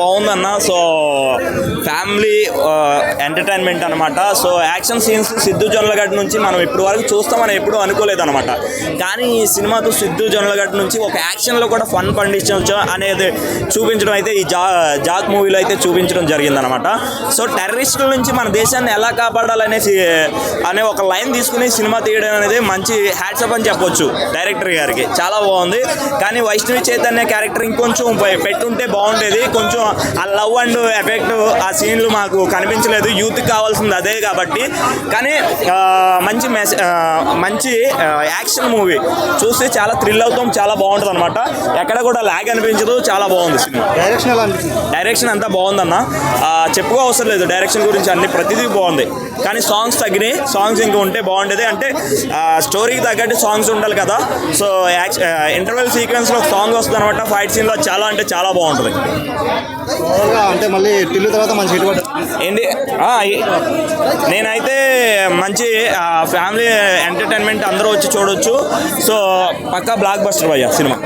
బాగుందన్న. So family entertainment అనమాట so action scenes Siddhu Jonnalagadda నుంచి మనం ఇప్పటి వరకు చూస్తామని ఎప్పుడూ అనుకోలేదు అనమాట కానీ ఈ సినిమాతో సిద్ధు జొన్నలగడ్డ నుంచి ఒక యాక్షన్లో కూడా ఫన్ పండించవచ్చు అనేది చూపించడం అయితే ఈ జా జాక్ మూవీలో అయితే చూపించడం జరిగిందనమాట సో టెర్రరిస్టుల నుంచి మన దేశాన్ని ఎలా కాపాడాలనేసి అనే ఒక లైన్ తీసుకుని సినిమా తీయడం అనేది మంచి హ్యాట్సప్ అని చెప్పొచ్చు డైరెక్టర్ గారికి. చాలా బాగుంది. కానీ వైష్ణవి చైతన్య క్యారెక్టర్ ఇంకొంచెం పెట్టుంటే బాగుండేది. కొంచెం ఆ లవ్ అండ్ ఎఫెక్ట్ ఆ సీన్లు మాకు కనిపించలేదు. యూత్కి కావాల్సింది అదే కాబట్టి. కానీ మంచి మెస్ మంచి యాక్షన్ మూవీ చూస్తే చాలా థ్రిల్ అవుతాం చాలా బాగుంటుంది అనమాట ఎక్కడ కూడా లాగ్ అనిపించదు చాలా బాగుంది సినిమా. డైరెక్షన్ ఎలా అనిపించింది? డైరెక్షన్ అంతా బాగుందన్న. చెప్పుకో అవసరం లేదు డైరెక్షన్ గురించి అన్ని ప్రతిదీ బాగుంది. కానీ సాంగ్స్ తగ్గినాయి సాంగ్స్ ఇంకా ఉంటే బాగుండేది. అంటే స్టోరీకి తగ్గట్టు సాంగ్స్ ఉండాలి కదా. సో ఇంటర్వెల్ సీక్వెన్స్లో సాంగ్ వస్తుంది అనమాట ఫైట్ సీన్లో చాలా అంటే చాలా బాగుంటుంది. ఓవర్గా అంటే మళ్ళీ టిల్లు తర్వాత మంచి హిట్ ఏంటి నేనైతే మంచి ఫ్యామిలీ ఎంటర్టైన్మెంట్ అందరూ వచ్చి చూడొచ్చు. సో పక్కా బ్లాక్ బస్టర్ భయ్య సినిమా.